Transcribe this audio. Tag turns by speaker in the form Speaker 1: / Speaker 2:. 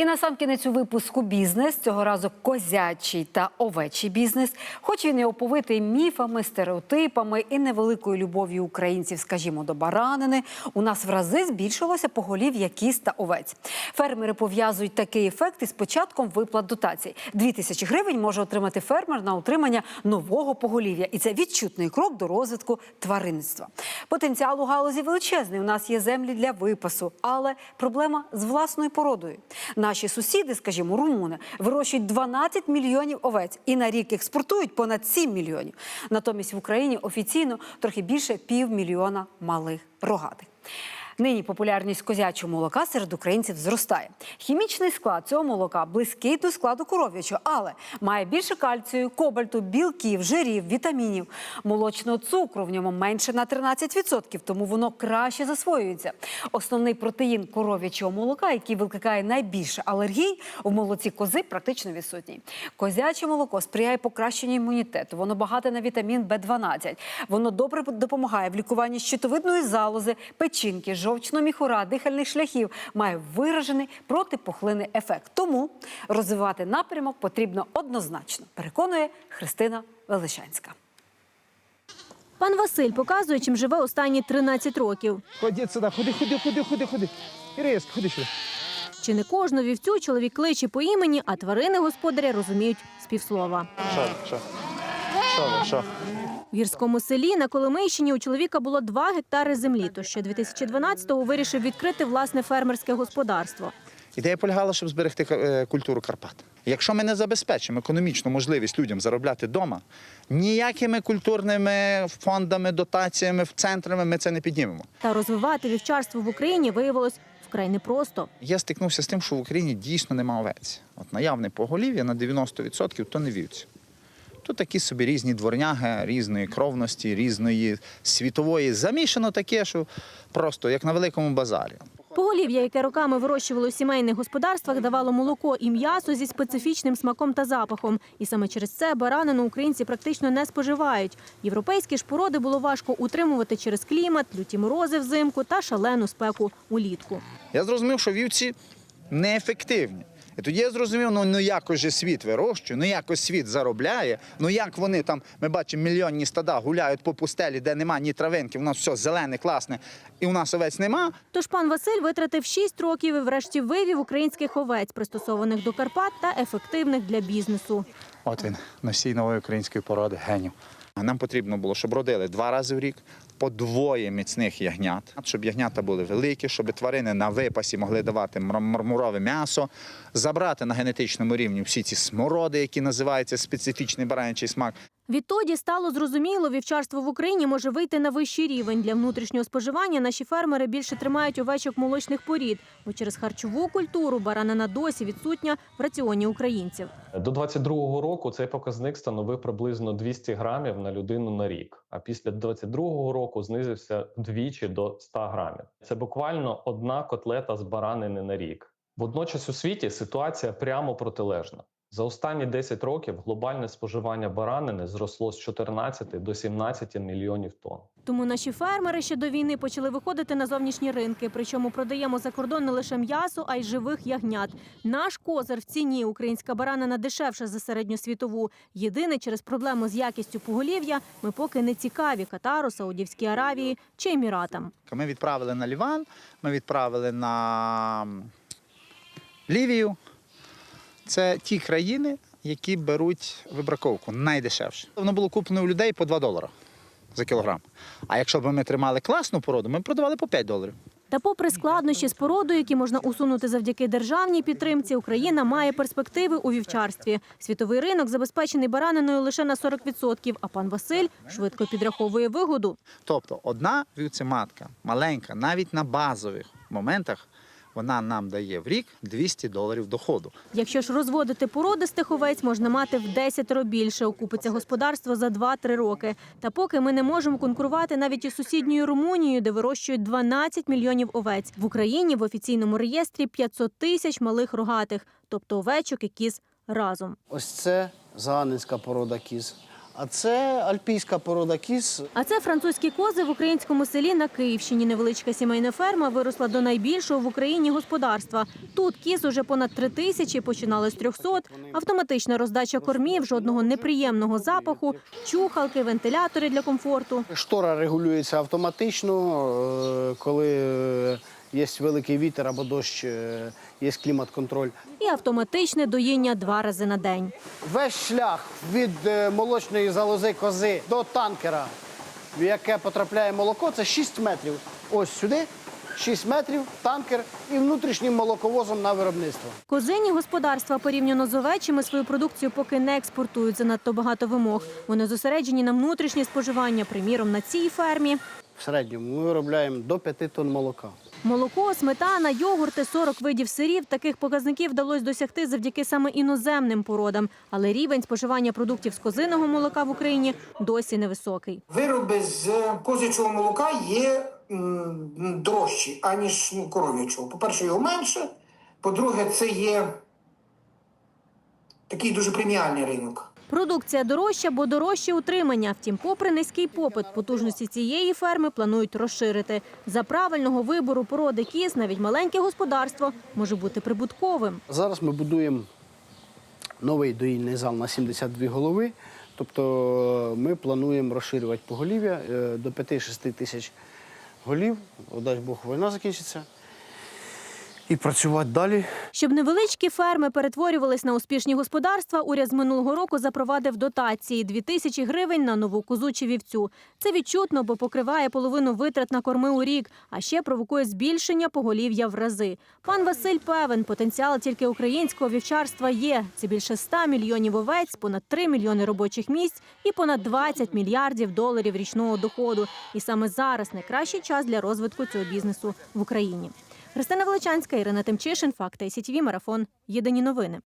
Speaker 1: І на сам кінець у випуску бізнес цього разу козячий та овечий бізнес. Хоч він і оповитий міфами, стереотипами і невеликою любов'ю українців, скажімо, до баранини, у нас в рази збільшилося поголів'я кіз та овець. Фермери пов'язують такий ефект із початком виплат дотацій. Дві тисячі гривень може отримати фермер на утримання нового поголів'я, і це відчутний крок до розвитку тваринництва. Потенціал у галузі величезний. У нас є землі для випасу, але проблема з власною породою. Наші сусіди, скажімо, румуни, вирощують 12 мільйонів овець і на рік експортують понад 7 мільйонів. Натомість в Україні офіційно трохи більше півмільйона малих рогатих. Нині популярність козячого молока серед українців зростає. Хімічний склад цього молока близький до складу коров'ячого, але має більше кальцію, кобальту, білків, жирів, вітамінів. Молочного цукру в ньому менше на 13%, тому воно краще засвоюється. Основний протеїн коров'ячого молока, який викликає найбільше алергій, в молоці кози практично відсутній. Козяче молоко сприяє покращенню імунітету. Воно багате на вітамін В12. Воно добре допомагає в лікуванні щитовидної залози, печінки, жовчного міхура, дихальних шляхів. Має виражений протипухлинний ефект. Тому розвивати напрямок потрібно однозначно, переконує Христина Величанська.
Speaker 2: Пан Василь показує, чим живе останні 13 років.
Speaker 3: Ходіть сюди, ходи, ходи, ходи, ходи, ходи. Іриска, ходи сюди.
Speaker 2: Чи не кожну вівцю чоловік кличе по імені, а тварини господаря розуміють з півслова.
Speaker 3: Що, що? Що, що?
Speaker 2: В гірському селі на Коломийщині у чоловіка було 2 гектари землі, то ще 2012-го вирішив відкрити власне фермерське господарство.
Speaker 3: Ідея полягала, щоб зберегти е, культуру Карпат. Якщо ми не забезпечимо економічну можливість людям заробляти вдома, ніякими культурними фондами, дотаціями, центрами ми це не піднімемо.
Speaker 2: Та розвивати вівчарство в Україні виявилось вкрай непросто.
Speaker 3: Я стикнувся з тим, що в Україні дійсно нема овець. От наявне поголів'я на 90% то не вівці. Тут такі собі різні дворняги, різної кровності, різної світової. Замішано таке, що просто як на великому базарі.
Speaker 2: Поголів'я, яке роками вирощували у сімейних господарствах, давало молоко і м'ясо зі специфічним смаком та запахом. І саме через це баранину українці практично не споживають. Європейські ж породи було важко утримувати через клімат, люті морози взимку та шалену спеку улітку.
Speaker 3: Я зрозумів, що вівці неефективні. І тоді я зрозумів, ну, ну якось же світ вирощує, ну якось світ заробляє. Ну як вони там, ми бачимо, мільйонні стада гуляють по пустелі, де нема ні травинки, у нас все зелене, класне, і у нас овець нема.
Speaker 2: Тож пан Василь витратив 6 років і врешті вивів українських овець, пристосованих до Карпат та ефективних для бізнесу.
Speaker 3: От він, носій нової української породи генів. Нам потрібно було, щоб родили два рази в рік, по двоє міцних ягнят, щоб ягнята були великі, щоб тварини на випасі могли давати мармурове м'ясо, забрати на генетичному рівні всі ці смороди, які називаються специфічний баранячий смак.
Speaker 2: Відтоді стало зрозуміло, вівчарство в Україні може вийти на вищий рівень. Для внутрішнього споживання наші фермери більше тримають овечок молочних порід, бо через харчову культуру баранина досі відсутня в раціоні українців.
Speaker 4: До 22-го року цей показник становив приблизно 200 грамів на людину на рік. А після 22-го року знизився вдвічі до 100 грамів. Це буквально одна котлета з баранини на рік. Водночас у світі ситуація прямо протилежна. За останні 10 років глобальне споживання баранини зросло з 14 до 17 мільйонів тонн.
Speaker 2: Тому наші фермери ще до війни почали виходити на зовнішні ринки. Причому продаємо за кордон не лише м'ясо, а й живих ягнят. Наш козир в ціні українська баранина дешевша за середньосвітову. Єдине через проблему з якістю поголів'я ми поки не цікаві Катару, Саудівській Аравії чи Еміратам.
Speaker 3: Ми відправили на Ліван, ми відправили на Лівію. Це ті країни, які беруть вибраковку найдешевше. Воно було куплено у людей по 2 долари за кілограм. А якщо б ми тримали класну породу, ми б продавали по 5 доларів.
Speaker 2: Та попри складнощі з породою, які можна усунути завдяки державній підтримці, Україна має перспективи у вівчарстві. Світовий ринок забезпечений бараниною лише на 40%, а пан Василь швидко підраховує вигоду.
Speaker 3: Тобто одна вівцематка, маленька, навіть на базових моментах, вона нам дає в рік 200 доларів доходу.
Speaker 2: Якщо ж розводити породистих овець, можна мати в 10 більше. Окупиться господарство за 2-3 роки. Та поки ми не можемо конкурувати навіть із сусідньою Румунією, де вирощують 12 мільйонів овець. В Україні в офіційному реєстрі 500 тисяч малих рогатих, тобто овечок і кіз разом.
Speaker 5: Ось це заганницька порода кіз. А це альпійська порода кіз.
Speaker 2: А це французькі кози в українському селі на Київщині. Невеличка сімейна ферма виросла до найбільшого в Україні господарства. Тут кіз уже понад три тисячі, починали з 300. Автоматична роздача кормів, жодного неприємного запаху, чухалки, вентилятори для комфорту.
Speaker 5: Штора регулюється автоматично, е, коли е, є великий вітер або дощ, е, є клімат-контроль.
Speaker 2: І автоматичне доїння два рази на день.
Speaker 5: Весь шлях від е, молочної залози кози до танкера, в яке потрапляє молоко, це 6 метрів. Ось сюди, 6 метрів, танкер і внутрішнім молоковозом на виробництво.
Speaker 2: Козині господарства порівняно з овечими свою продукцію поки не експортують занадто багато вимог. Вони зосереджені на внутрішнє споживання. Приміром, на цій фермі
Speaker 5: В середньому ми виробляємо до 5 тонн молока.
Speaker 2: Молоко, сметана, йогурти, 40 видів сирів. Таких показників вдалося досягти завдяки саме іноземним породам. Але рівень споживання продуктів з козиного молока в Україні досі невисокий.
Speaker 6: Вироби з козячого молока є дорожчі, аніж ну, коров'ячого. По-перше, його менше. По-друге, це є такий дуже преміальний ринок.
Speaker 2: Продукція дорожча, бо дорожче утримання. Втім, попри низький попит, потужності цієї ферми планують розширити. За правильного вибору породи кіз навіть маленьке господарство може бути прибутковим.
Speaker 5: Зараз ми будуємо новий доїльний зал на 72 голови. Тобто ми плануємо розширювати поголів'я е, до 5-6 тисяч голів. Дай Бог, війна закінчиться. І працювати далі.
Speaker 2: Щоб невеличкі ферми перетворювались на успішні господарства, уряд з минулого року запровадив дотації – 2 тисячі гривень на нову козу чи вівцю. Це відчутно, бо покриває половину витрат на корми у рік, а ще провокує збільшення поголів'я в рази. Пан Василь певен, потенціал тільки українського вівчарства є. Це більше 100 мільйонів овець, понад 3 мільйони робочих місць і понад 20 мільярдів доларів річного доходу. І саме зараз найкращий час для розвитку цього бізнесу в Україні. Христина Величанська, Ірина Тимчишин, Факти СІТВ, Марафон. Єдині новини.